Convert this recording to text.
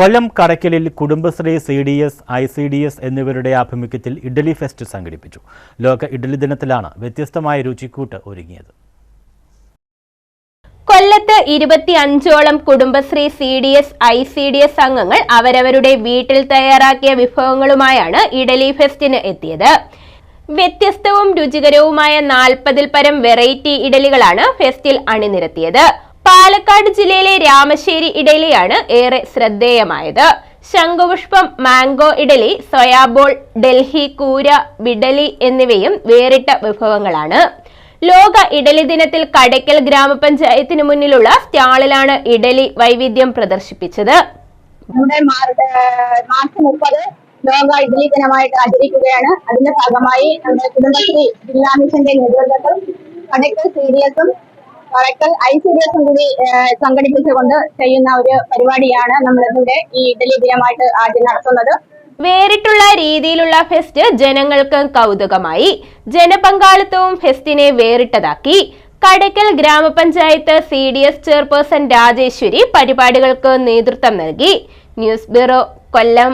Kollam കടയ്ക്കലിൽ Kudumbashree C D S I C D S എന്നിവരുടെ ആഭിമുഖ്യത്തിൽ idli fest സംഘടിപ്പിച്ചു. ലോക ഇഡ്ഡലി ദിനത്തിലാണ് വ്യത്യസ്തമായ രുചിക്കൂട്ട് ഒരുങ്ങിയത്. കൊല്ലത്ത് ഇരുപത്തി അഞ്ചോളം Kudumbashree C D S I C D S അംഗങ്ങൾ അവരവരുടെ വീട്ടിൽ തയ്യാറാക്കിയ വിഭവങ്ങളുമായാണ് ഇഡലി ഫെസ്റ്റിന് എത്തിയത്. വ്യത്യസ്തവും രുചികരവുമായ നാൽപ്പതിൽ പരം വെറൈറ്റി ഇഡലികളാണ് ഫെസ്റ്റിൽ അണിനിരത്തിയത്. പാലക്കാട് ജില്ലയിലെ രാമശ്ശേരി ഇഡലിയാണ് ഏറെ ശ്രദ്ധേയമായത്. ശംഖുപുഷ്പം mango idli soya ball Delhi കൂര വിഡലി എന്നിവയും വേറിട്ട വിഭവങ്ങളാണ്. ലോക ഇഡലി ദിനത്തിൽ കടയ്ക്കൽ ഗ്രാമപഞ്ചായത്തിന് മുന്നിലുള്ള സ്റ്റാളിലാണ് ഇഡലി വൈവിധ്യം പ്രദർശിപ്പിച്ചത്. നമ്മുടെ ലോക ഇഡലി ദിനമായിട്ട് ആചരിക്കുകയാണ്. അതിന്റെ ഭാഗമായി നമ്മുടെ കുടുംബശ്രീ ജില്ലാ മിഷന്റെ നേതൃത്വത്തിൽ കടയ്ക്കൽ സി എസും ഐ സി ഡി കൂടി സംഘടിപ്പിച്ചുകൊണ്ട് ചെയ്യുന്ന ഒരു പരിപാടിയാണ് നമ്മളിവിടെ ഈ ഇഡലി ദിനമായിട്ട് ആദ്യം നടത്തുന്നത്. വേറിട്ടുള്ള രീതിയിലുള്ള ഫെസ്റ്റ് ജനങ്ങൾക്ക് കൗതുകമായി. ജനപങ്കാളിത്തവും ഫെസ്റ്റിനെ വേറിട്ടതാക്കി. കടയ്ക്കൽ ഗ്രാമപഞ്ചായത്ത് C D S chairperson Rajeswari പരിപാടികൾക്ക് നേതൃത്വം നൽകി. News bureau Kollam.